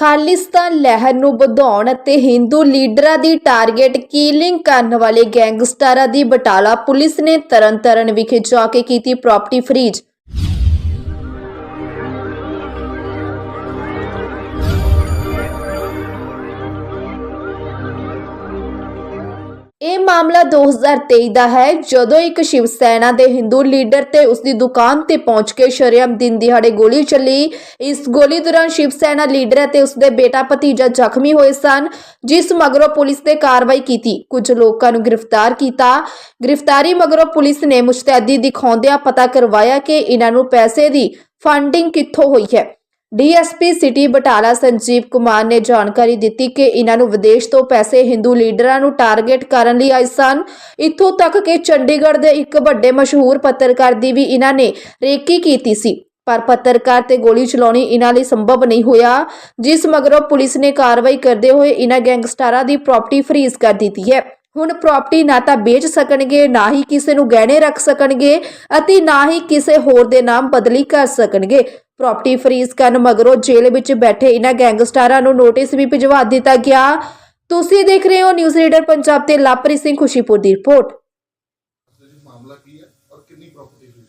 ਖਾਲਿਸਤਾਨ ਲਹਿਰ ਨੂੰ ਵਧਾਉਣ ਅਤੇ ਹਿੰਦੂ ਲੀਡਰਾਂ ਦੀ ਟਾਰਗੇਟ ਕੀਲਿੰਗ ਕਰਨ ਵਾਲੇ ਗੈਂਗਸਟਰਾਂ ਦੀ ਬਟਾਲਾ ਪੁਲਿਸ ਨੇ ਤਰਨਤਾਰਨ ਵਿਖੇ ਜਾ ਕੇ ਕੀਤੀ ਪ੍ਰਾਪਰਟੀ ਫਰੀਜ਼ ਮਾਮਲਾ 2023 ਦਾ ਹੈ। ਜਦੋਂ ਇੱਕ ਸ਼ਿਵ ਸੈਨਾ ਦੇ ਹਿੰਦੂ ਲੀਡਰ ਤੇ ਉਸ ਦੀ ਦੁਕਾਨ ਤੇ ਪਹੁੰਚ ਕੇ ਸ਼ਰੇਆਮ ਦਿਨ ਦਿਹਾੜੇ ਗੋਲੀ ਚੱਲੀ, ਇਸ ਗੋਲੀ ਦੌਰਾਨ ਸ਼ਿਵ ਸੈਨਾ ਲੀਡਰ ਅਤੇ ਉਸ ਦੇ ਬੇਟਾ ਭਤੀਜਾ ਜ਼ਖਮੀ ਹੋਏ ਸਨ, ਜਿਸ ਮਗਰੋਂ ਪੁਲਿਸ ਨੇ ਕਾਰਵਾਈ ਕੀਤੀ। ਕੁਝ ਲੋਕਾਂ ਨੂੰ ਗ੍ਰਿਫਤਾਰ ਕੀਤਾ। ਗ੍ਰਿਫਤਾਰੀ ਮਗਰੋਂ ਪੁਲਿਸ ਨੇ ਮੁਸਤੈਦੀ ਦਿਖਾਉਂਦਿਆਂ ਪਤਾ ਕਰਵਾਇਆ ਕਿ ਇਹਨਾਂ ਨੂੰ ਪੈਸੇ ਦੀ ਫੰਡਿੰਗ ਕਿੱਥੋਂ ਹੋਈ ਹੈ। ਡੀਐਸਪੀ ਸਿਟੀ ਬਟਾਲਾ ਸੰਜੀਵ ਕੁਮਾਰ ਨੇ ਜਾਣਕਾਰੀ ਦਿੱਤੀ ਕਿ ਇਹਨਾਂ ਨੂੰ ਵਿਦੇਸ਼ ਤੋਂ ਪੈਸੇ ਹਿੰਦੂ ਲੀਡਰਾਂ ਨੂੰ ਟਾਰਗੇਟ ਕਰਨ ਲਈ ਆਏ ਸਨ। ਇੱਥੋਂ ਤੱਕ ਕਿ ਚੰਡੀਗੜ੍ਹ ਦੇ ਇੱਕ ਵੱਡੇ ਮਸ਼ਹੂਰ ਪੱਤਰਕਾਰ ਦੀ ਵੀ ਇਹਨਾਂ ਨੇ ਰੇਕੀ ਕੀਤੀ ਸੀ। ਪਰ ਪੱਤਰਕਾਰ ਤੇ ਗੋਲੀ ਚਲਾਉਣੀ ਇਹਨਾਂ ਲਈ ਸੰਭਵ ਨਹੀਂ ਹੋਇਆ, ਜਿਸ ਮਗਰੋਂ ਪੁਲਿਸ ਨੇ ਕਾਰਵਾਈ ਕਰਦੇ ਹੋਏ ਇਹਨਾਂ ਗੈਂਗਸਟਰਾਂ ਦੀ ਪ੍ਰਾਪਰਟੀ ਫਰੀਜ਼ ਕਰ ਦਿੱਤੀ ਹੈ। ਹੁਣ ਪ੍ਰਾਪਰਟੀ ਨਾ ਤਾਂ ਵੇਚ ਸਕਣਗੇ ਨਾ ਹੀ ਕਿਸੇ ਨੂੰ ਗਹਿਣੇ ਰੱਖ ਸਕਣਗੇ ਅਤੇ ਨਾ ਹੀ ਕਿਸੇ ਹੋਰ ਦੇ ਨਾਮ ਬਦਲੀ ਕਰ ਸਕਣਗੇ। ਪ੍ਰਾਪਰਟੀ ਫਰੀਜ਼ ਕਰਨ ਮਗਰੋਂ ਜੇਲ੍ਹ ਵਿੱਚ ਬੈਠੇ ਇਹਨਾਂ ਗੈਂਗਸਟਰਾਂ ਨੂੰ ਨੋਟਿਸ ਵੀ ਭਿਜਵਾ ਦਿੱਤਾ ਗਿਆ। ਤੁਸੀਂ ਦੇਖ ਰਹੇ ਹੋ ਨਿਊਜ਼ ਰੀਡਰ ਪੰਜਾਬ ਤੇ ਲਾਪਰੀ ਸਿੰਘ ਖੁਸ਼ੀਪੁਰ ਦੀ ਰਿਪੋਰਟ। ਮਾਮਲਾ ਕੀ ਹੈ ਔਰ ਕਿੰਨੀ ਪ੍ਰਾਪਰਟੀ ਹੋਈ?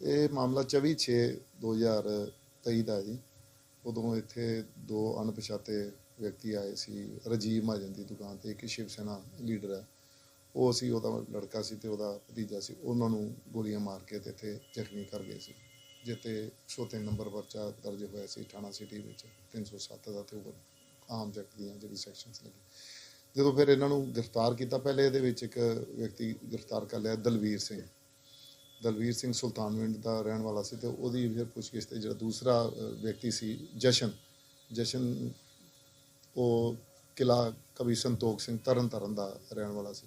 ਇਹ ਮਾਮਲਾ 24 6 2023 ਦਾ ਜੀ। ਉਦੋਂ ਇੱਥੇ ਦੋ ਅਣਪਛਾਤੇ ਵਿਅਕਤੀ ਆਏ ਸੀ, ਰਜੀਵ ਮਹਾਜਨ ਦੀ ਦੁਕਾਨ ਤੇ, ਇੱਕ ਸ਼ਿਵ ਸੈਨਾ ਲੀਡਰ ਹੈ। ਉਹ ਸੀ, ਉਹਦਾ ਲੜਕਾ ਸੀ ਤੇ ਉਹਦਾ ਭਤੀਜਾ ਸੀ। ਉਹਨਾਂ ਨੂੰ ਗੋਲੀਆਂ ਮਾਰ ਕੇ ਤੇ ਇੱਥੇ ਜ਼ਖਮੀ ਕਰ ਗਏ ਸੀ। ਜਿੱਤੇ 103 ਨੰਬਰ ਪਰਚਾ ਦਰਜ ਹੋਇਆ ਸੀ, ਥਾਣਾ ਸਿਟੀ ਵਿੱਚ 307 ਦਾ ਤੇ ਉਹ ਆਮ ਜੈਕਟ ਦੀਆਂ ਜਿਹੜੀ ਸੈਕਸ਼ਨਸ ਲੱਗੀ ਜਦੋਂ ਫਿਰ ਇਹਨਾਂ ਨੂੰ ਗ੍ਰਿਫਤਾਰ ਕੀਤਾ, ਪਹਿਲੇ ਇਹਦੇ ਵਿੱਚ ਇੱਕ ਵਿਅਕਤੀ ਗ੍ਰਿਫਤਾਰ ਕਰ ਲਿਆ, ਦਲਵੀਰ ਸਿੰਘ। ਦਲਵੀਰ ਸਿੰਘ ਸੁਲਤਾਨਵਿੰਡ ਦਾ ਰਹਿਣ ਵਾਲਾ ਸੀ ਤੇ ਉਹਦੀ ਫਿਰ ਪੁੱਛਗਿੱਛ ਤੇ ਜਿਹੜਾ ਦੂਸਰਾ ਵਿਅਕਤੀ ਸੀ, ਜਸ਼ਨ। ਜਸ਼ਨ ਉਹ ਕਿਲਾ ਕਵੀ ਸੰਤੋਖ ਸਿੰਘ ਤਰਨ ਤਾਰਨ ਦਾ ਰਹਿਣ ਵਾਲਾ ਸੀ।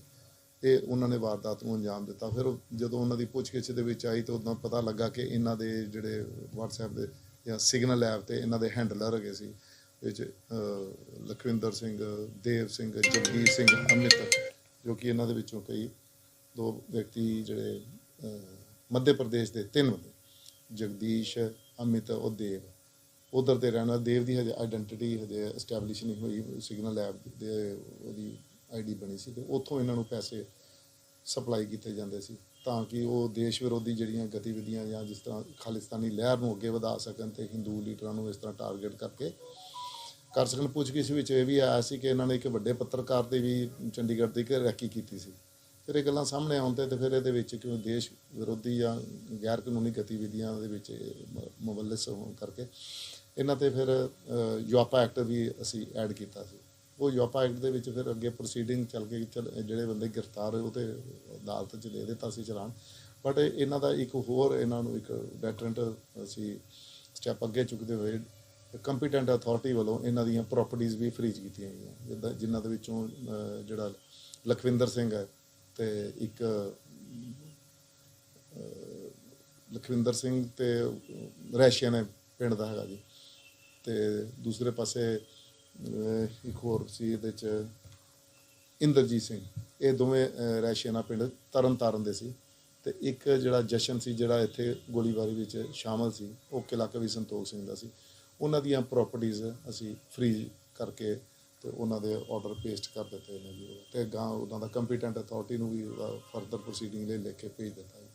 ਇਹ ਉਹਨਾਂ ਨੇ ਵਾਰਦਾਤ ਨੂੰ ਅੰਜਾਮ ਦਿੱਤਾ। ਫਿਰ ਜਦੋਂ ਉਹਨਾਂ ਦੀ ਪੁੱਛਗਿੱਛ ਦੇ ਵਿੱਚ ਆਈ ਤਾਂ ਉਦੋਂ ਪਤਾ ਲੱਗਾ ਕਿ ਇਹਨਾਂ ਦੇ ਜਿਹੜੇ WhatsApp ਦੇ ਜਾਂ ਸਿਗਨਲ ਐਪ ਤੇ ਇਹਨਾਂ ਦੇ ਹੈਂਡਲਰ ਹੈਗੇ ਸੀ। ਵਿੱਚ ਅ, ਲਖਵਿੰਦਰ ਸਿੰਘ ਦੇਵ ਸਿੰਘ ਜਗਦੀਸ਼ ਸਿੰਘ ਅਮਿਤ ਜੋ ਕਿ ਇਹਨਾਂ ਦੇ ਵਿੱਚੋਂ ਕਈ ਦੋ ਵਿਅਕਤੀ ਜਿਹੜੇ ਮੱਧ ਪ੍ਰਦੇਸ਼ ਦੇ ਤਿੰਨ ਜਗਦੀਸ਼ ਅਮਿਤ ਉਹ ਦੇਵ। ਉਧਰ ਦੇ ਰਹਿਣਾ, ਦੇਵ ਦੀ ਹਜੇ ਆਇਡੈਂਟੀਟੀ ਹਜੇ ਐਸਟੈਬਲਿਸ਼ ਨਹੀਂ ਹੋਈ ਸਿਗਨਲ ਐਪ ਦੇ ਉਹਦੀ ਆਈਡੀ ਬਣੀ ਸੀ ਤੇ ਉੱਥੋਂ ਇਹਨਾਂ ਨੂੰ ਪੈਸੇ ਸਪਲਾਈ ਕੀਤੇ ਜਾਂਦੇ ਸੀ ਤਾਂ ਕਿ ਉਹ ਦੇਸ਼ ਵਿਰੋਧੀ ਜਿਹੜੀਆਂ ਗਤੀਵਿਧੀਆਂ ਜਾਂ ਜਿਸ ਤਰ੍ਹਾਂ ਖਾਲਿਸਤਾਨੀ ਲਹਿਰ ਨੂੰ ਅੱਗੇ ਵਧਾ ਸਕਣ ਤੇ ਹਿੰਦੂ ਲੀਡਰਾਂ ਨੂੰ ਇਸ ਤਰ੍ਹਾਂ ਟਾਰਗੇਟ ਕਰਕੇ ਕਰ ਸਕਣ। ਪੁੱਛਗਿੱਛ ਵਿੱਚ ਇਹ ਵੀ ਆਇਆ ਸੀ ਕਿ ਇਹਨਾਂ ਨੇ ਇੱਕ ਵੱਡੇ ਪੱਤਰਕਾਰ ਤੇ ਵੀ ਚੰਡੀਗੜ੍ਹ ਦੀ ਇੱਕ ਰੈਕੀ ਕੀਤੀ ਸੀ। ਫਿਰ ਇਹ ਗੱਲਾਂ ਸਾਹਮਣੇ ਆਉਣ ਤੇ ਤੇ ਫਿਰ ਇਹਦੇ ਵਿੱਚ ਕਿਉਂ ਦੇਸ਼ ਵਿਰੋਧੀ ਜਾਂ ਗੈਰ ਕਾਨੂੰਨੀ ਗਤੀਵਿਧੀਆਂ ਦੇ ਵਿੱਚ ਮ- ਮੁਵੱਲਿਸ ਹੋਣ ਕਰਕੇ ਇਹਨਾਂ ਤੇ ਫਿਰ ਅ, ਯੂਆਪਾ ਐਕਟ ਵੀ ਅਸੀਂ ਐਡ ਕੀਤਾ ਸੀ। ਉਹ ਯੂਆਪਾ ਐਕਟ ਦੇ ਵਿੱਚ ਫਿਰ ਅੱਗੇ ਪ੍ਰੋਸੀਡਿੰਗ ਚੱਲ ਕੇ ਚੱਲ- ਜਿਹੜੇ ਬੰਦੇ ਗ੍ਰਿਫਤਾਰ ਹੋਏ ਉਹ ਤੇ ਅਦਾਲਤ 'ਚ ਦੇ ਦਿੱਤਾ ਸੀ ਚਲਾਨ। ਬਟ ਇਹਨਾਂ ਦਾ ਇੱਕ ਹੋਰ ਇਹਨਾਂ ਨੂੰ ਇੱਕ ਡੈਟਰੈਂਟ ਅਸੀਂ ਸਟੈਪ ਅੱਗੇ ਚੁੱਕਦੇ ਹੋਏ ਕੰਪੀਟੈਂਟ ਅਥਾਰਟੀ ਵੱਲੋਂ ਇਹਨਾਂ ਦੀਆਂ ਪ੍ਰਾਪਰਟੀਆਂ ਵੀ ਫਰੀਜ਼ ਕੀਤੀਆਂ ਗਈਆਂ। ਜਿੱਦਾਂ ਜਿਨ੍ਹਾਂ ਦੇ ਵਿੱਚੋਂ ਜਿਹੜਾ ਲਖਵਿੰਦਰ ਸਿੰਘ ਹੈ ਤੇ ਇੱਕ ਲਖਵਿੰਦਰ ਸਿੰਘ ਤੇ ਰੈਸ਼ੀਅਨ ਹੈ ਪਿੰਡ ਦਾ ਹੈਗਾ ਜੀ। ਤੇ ਦੂਸਰੇ ਪਾਸੇ ਇੱਕ ਹੋਰ ਸੀ ਇਹਦੇ ਚ ਇੰਦਰਜੀਤ ਸਿੰਘ। ਇਹ ਦੋਵੇਂ ਅਹ, ਪਿੰਡ ਤਰਨਤਾਰਨ ਦੇ ਸੀ। ਤੇ ਇੱਕ ਜਿਹੜਾ ਜਸ਼ਨ ਸੀ ਜਿਹੜਾ ਇੱਥੇ ਗੋਲੀਬਾਰੀ ਵਿੱਚ ਸ਼ਾਮਲ ਸੀ ਉਹ ਕਿਲਾ ਕਵੀ ਸੰਤੋਖ ਸਿੰਘ ਦਾ ਸੀ। ਉਹਨਾਂ ਦੀਆਂ ਪ੍ਰਾਪਰਟੀਆਂ ਅਸੀਂ ਫ੍ਰੀ ਕਰਕੇ ਤੇ ਉਹਨਾਂ ਦੇ ਆਰਡਰ ਪੇਸਟ ਕਰ ਦਿੱਤੇ ਨੇ ਜੀ। ਉਹ। ਤੇ ਗਾਂ ਉਹਨਾਂ ਦਾ ਕੰਪੀਟੈਂਟ ਅਥਾਰਟੀ ਨੂੰ ਵੀ ਫਰਦਰ ਪ੍ਰੋਸੀਡਿੰਗ ਲਈ ਲਿਖ ਕੇ ਭੇਜ ਦਿੱਤਾ ਜੀ।